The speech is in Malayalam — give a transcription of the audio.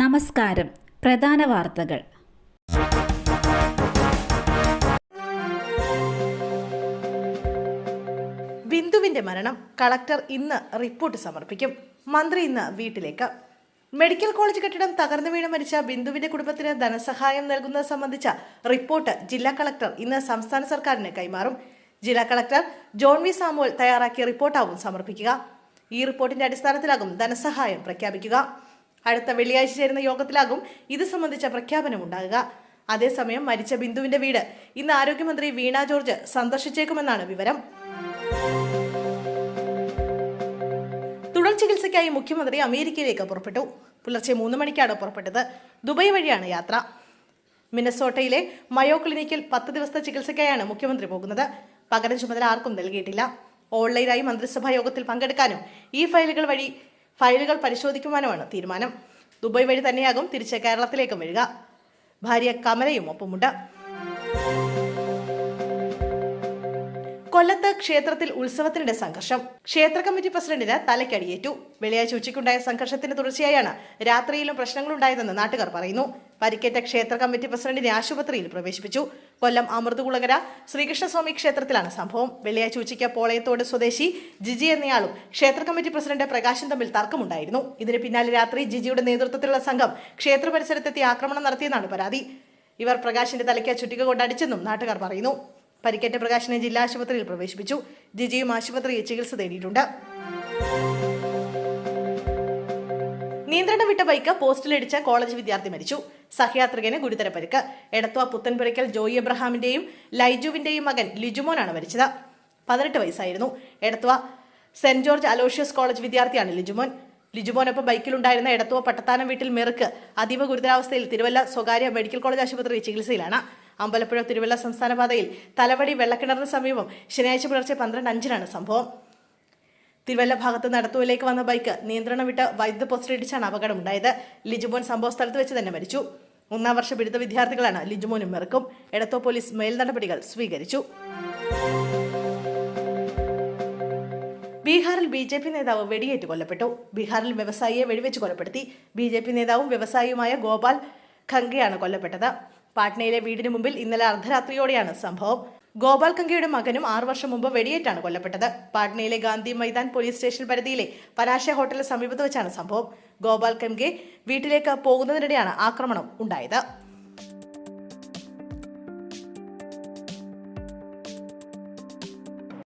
നമസ്കാരം. പ്രധാന വാർത്തകൾ. ബിന്ദുവിന്റെ മരണം കളക്ടർ ഇന്ന് റിപ്പോർട്ട് സമർപ്പിക്കും. മന്ത്രി ഇന്ന് വീട്ടിലേക്ക്. മെഡിക്കൽ കോളേജ് കെട്ടിടം തകർന്നു വീണ് മരിച്ച ബിന്ദുവിന്റെ കുടുംബത്തിന് ധനസഹായം നൽകുന്നത് സംബന്ധിച്ച റിപ്പോർട്ട് ജില്ലാ കളക്ടർ ഇന്ന് സംസ്ഥാന സർക്കാരിന് കൈമാറും. ജില്ലാ കളക്ടർ ജോൺ വി സാമുവൽ തയ്യാറാക്കിയ റിപ്പോർട്ടാവും സമർപ്പിക്കുക. ഈ റിപ്പോർട്ടിന്റെ അടിസ്ഥാനത്തിലാകും ധനസഹായം പ്രഖ്യാപിക്കുക. അടുത്ത വെള്ളിയാഴ്ച ചേരുന്ന യോഗത്തിലാകും ഇത് സംബന്ധിച്ച പ്രഖ്യാപനം ഉണ്ടാകുക അതേസമയം മരിച്ച ബിന്ദുവിന്റെ വീട് ഇന്ന് ആരോഗ്യമന്ത്രി വീണ ജോർജ് സന്ദർശിച്ചേക്കുമെന്നാണ് വിവരം. തുടർ ചികിത്സയ്ക്കായി മുഖ്യമന്ത്രി അമേരിക്കയിലേക്ക് പുറപ്പെട്ടു. പുലർച്ചെ മൂന്ന് മണിക്കാണ് പുറപ്പെട്ടത്. ദുബായ് വഴിയാണ് യാത്ര. മിനസോട്ടയിലെ മയോ ക്ലിനിക്കിൽ പത്ത് ദിവസത്തെ ചികിത്സയ്ക്കായാണ് മുഖ്യമന്ത്രി പോകുന്നത്. പകരം ചുമതല ആർക്കും നൽകിയിട്ടില്ല. ഓൺലൈനായി മന്ത്രിസഭാ യോഗത്തിൽ പങ്കെടുക്കാനും ഈ ഫയലുകൾ വഴി ഫയലുകൾ പരിശോധിക്കുവാനുമാണ് തീരുമാനം. ദുബായ് വഴി തന്നെയാകും തിരിച്ച് കേരളത്തിലേക്കും വരിക. ഭാര്യ കമലയും ഒപ്പമുണ്ട്. കൊല്ലത്ത് ക്ഷേത്രത്തിൽ ഉത്സവത്തിനിടെ സംഘർഷം. ക്ഷേത്ര കമ്മിറ്റി പ്രസിഡന്റിന് തലയ്ക്കടിയേറ്റു. വെള്ളിയാഴ്ച ഉച്ചയ്ക്കുണ്ടായ സംഘർഷത്തിന് തുടർച്ചയായാണ് രാത്രിയിലും പ്രശ്നങ്ങളുണ്ടായതെന്ന് നാട്ടുകാർ പറയുന്നു. പരിക്കേറ്റ ക്ഷേത്ര കമ്മിറ്റി പ്രസിഡന്റിനെ ആശുപത്രിയിൽ പ്രവേശിപ്പിച്ചു. കൊല്ലം അമൃതകുളങ്ങര ശ്രീകൃഷ്ണസ്വാമി ക്ഷേത്രത്തിലാണ് സംഭവം. വെള്ളിയാഴ്ച ഉച്ചയ്ക്ക് പോളയത്തോട് സ്വദേശി ജിജി എന്നയാളും ക്ഷേത്ര കമ്മിറ്റി പ്രസിഡന്റ് പ്രകാശൻ തമ്മിൽ തർക്കമുണ്ടായിരുന്നു. ഇതിന് പിന്നാലെ രാത്രി ജിജിയുടെ നേതൃത്വത്തിലുള്ള സംഘം ക്ഷേത്ര പരിസരത്തെത്തി ആക്രമണം നടത്തിയെന്നാണ് പരാതി. ഇവർ പ്രകാശിന്റെ തലയ്ക്ക് ചുറ്റിക കൊണ്ടടിച്ചെന്നും നാട്ടുകാർ പറയുന്നു. പരിക്കേറ്റ പ്രകാശിനെ ജില്ലാ ആശുപത്രിയിൽ പ്രവേശിപ്പിച്ചു. ജിജിയും ആശുപത്രിയിൽ ചികിത്സ തേടിയിട്ടുണ്ട്. നിയന്ത്രണം വിട്ട ബൈക്ക് പോസ്റ്റിലിടിച്ച കോളേജ് വിദ്യാർത്ഥി മരിച്ചു. സഹയാത്രികന് ഗുരുതര പരിക്ക്. എടത്വ പുത്തൻപുരയ്ക്കൽ ജോയി എബ്രഹാമിന്റെയും ലൈജുവിന്റെയും മകൻ ലിജുമോനാണ് മരിച്ചത്. പതിനെട്ട് വയസ്സായിരുന്നു. Edathua saint George Aloysius college വിദ്യാർത്ഥിയാണ് ലിജുമോൻ. ലിജുമോനൊപ്പം ബൈക്കിലുണ്ടായിരുന്ന എടത്തുവ പട്ടത്താനം വീട്ടിൽ മെറുക്ക് അതീവ ഗുരുതരാവസ്ഥയിൽ തിരുവല്ല സ്വകാര്യ മെഡിക്കൽ കോളേജ് ആശുപത്രിയിൽ ചികിത്സയിലാണ്. അമ്പലപ്പുഴ തിരുവല്ല സംസ്ഥാന പാതയിൽ തലവടി വെള്ളക്കിണറിന് സമീപം ശനിയാഴ്ച പുലർച്ചെ പന്ത്രണ്ട് അഞ്ചിനാണ് സംഭവം. തിരുവല്ല ഭാഗത്ത് നടത്തുവിലേക്ക് വന്ന ബൈക്ക് നിയന്ത്രണം വിട്ട് വൈദ്യുത പോസ്റ്റിലിടിച്ചാണ് അപകടമുണ്ടായത് ലിജുമോൻ സംഭവ സ്ഥലത്ത് വെച്ച് തന്നെ മരിച്ചു. ഒന്നാം വർഷ ബിരുദ വിദ്യാർത്ഥികളാണ് ലിജുമോനും മെറുക്കും എടത്തോ പോലീസ് മേൽ നടപടികൾ സ്വീകരിച്ചു. ബീഹാറിൽ ബി ജെ പി നേതാവ് വെടിയേറ്റ് കൊല്ലപ്പെട്ടു. ബീഹാറിൽ വ്യവസായിയെ വെടിവെച്ച് കൊലപ്പെടുത്തി. ബി ജെ പി നേതാവും വ്യവസായിയുമായ ഗോപാൽ ഖംഗയാണ് കൊല്ലപ്പെട്ടത്. പാട്നയിലെ വീടിന് മുമ്പിൽ ഇന്നലെ അർദ്ധരാത്രിയോടെയാണ് സംഭവം. ഗോപാൽ കങ്കയുടെ മകനും ആറു വർഷം മുമ്പ് വെടിയേറ്റാണ് കൊല്ലപ്പെട്ടത്. പാട്നയിലെ ഗാന്ധി മൈതാൻ പോലീസ് സ്റ്റേഷൻ പരിധിയിലെ പനാശ ഹോട്ടലിന് സമീപത്ത് വെച്ചാണ് സംഭവം. ഗോപാൽ കംഗെ വീട്ടിലേക്ക് പോകുന്നതിനിടെയാണ് ആക്രമണം ഉണ്ടായത്.